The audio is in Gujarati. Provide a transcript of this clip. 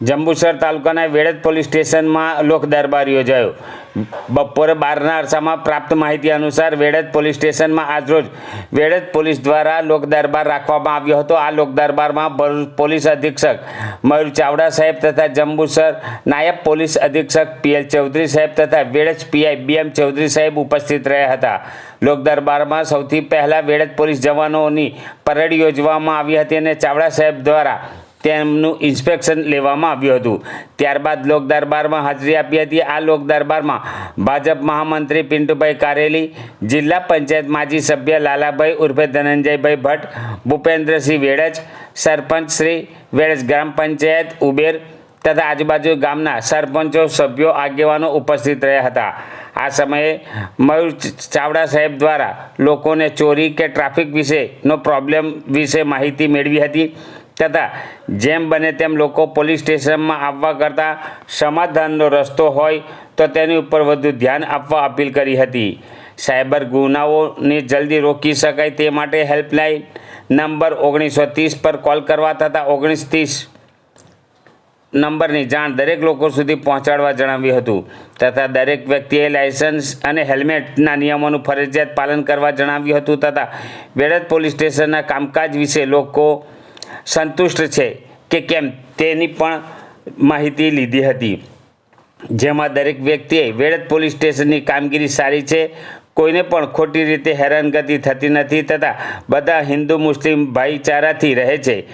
જંબુસર તાલુકાના વેળદ પોલીસ સ્ટેશનમાં લોક દરબાર યોજાયો. બપોરે બારના અરસામાં પ્રાપ્ત માહિતી અનુસાર વેડજ પોલીસ સ્ટેશનમાં આજરોજ વેડજ પોલીસ દ્વારા લોક દરબાર રાખવામાં આવ્યો હતો. આ લોક દરબારમાં ભરૂચ પોલીસ અધિક્ષક મયુર ચાવડા સાહેબ તથા જંબુસર નાયબ પોલીસ અધિક્ષક પીએલ ચૌધરી સાહેબ તથા વેળજ પીઆઈ બીએમ ચૌધરી સાહેબ ઉપસ્થિત રહ્યા હતા. લોક દરબારમાં સૌથી પહેલાં વેળદ પોલીસ જવાનોની પરેડ યોજવામાં આવી હતી અને ચાવડા સાહેબ દ્વારા તેમનું ઇન્સ્પેક્શન લેવામાં આવ્યું હતું. ત્યારબાદ લોક દરબારમાં હાજરી આપી હતી. આ લોક દરબારમાં ભાજપ મહામંત્રી પિન્ટુભાઈ કારેલી, જિલ્લા પંચાયત માજી સભ્ય લાલાભાઈ ઉર્ફે ધનંજયભાઈ ભટ્ટ, ભૂપેન્દ્રસિંહ વેડજ, સરપંચ શ્રી વેડજ ગ્રામ પંચાયત ઉબેર તથા આજુબાજુ ગામના સરપંચો, સભ્યો, આગેવાનો ઉપસ્થિત રહ્યા હતા. આ સમયે મયુર ચાવડા સાહેબ દ્વારા લોકોને ચોરી કે ટ્રાફિક વિશેનો પ્રોબ્લેમ વિશે માહિતી મેળવી હતી. તથા જેમ બને તેમ લોકો પોલીસ સ્ટેશનમાં આવવા કરતાં સમાધાનનો રસ્તો હોય તો તેની ઉપર વધુ ધ્યાન આપવા અપીલ કરી હતી. સાયબર ગુનાઓને જલ્દી રોકી શકાય તે માટે હેલ્પલાઇન નંબર ઓગણીસો ત્રીસ પર કોલ કરવા તથા ઓગણીસ ત્રીસ નંબરની જાણ દરેક લોકો સુધી પહોંચાડવા જણાવ્યું હતું તથા દરેક વ્યક્તિએ લાયસન્સ અને હેલ્મેટના નિયમોનું ફરજિયાત પાલન કરવા જણાવ્યું હતું તથા વેડત પોલીસ સ્ટેશનના કામકાજ વિશે લોકો સંતુષ્ટ છે કે કેમ? તેની પણ માહિતી લીધી હતી. જેમાં દરેક વ્યક્તિએ વેડત પોલીસ સ્ટેશનની કામગીરી સારી છે. કોઈને પણ ખોટી રીતે હેરાનગતિ થતી નથી તથા બધા હિન્દુ મુસ્લિમ ભાઈચારાથી રહે છે.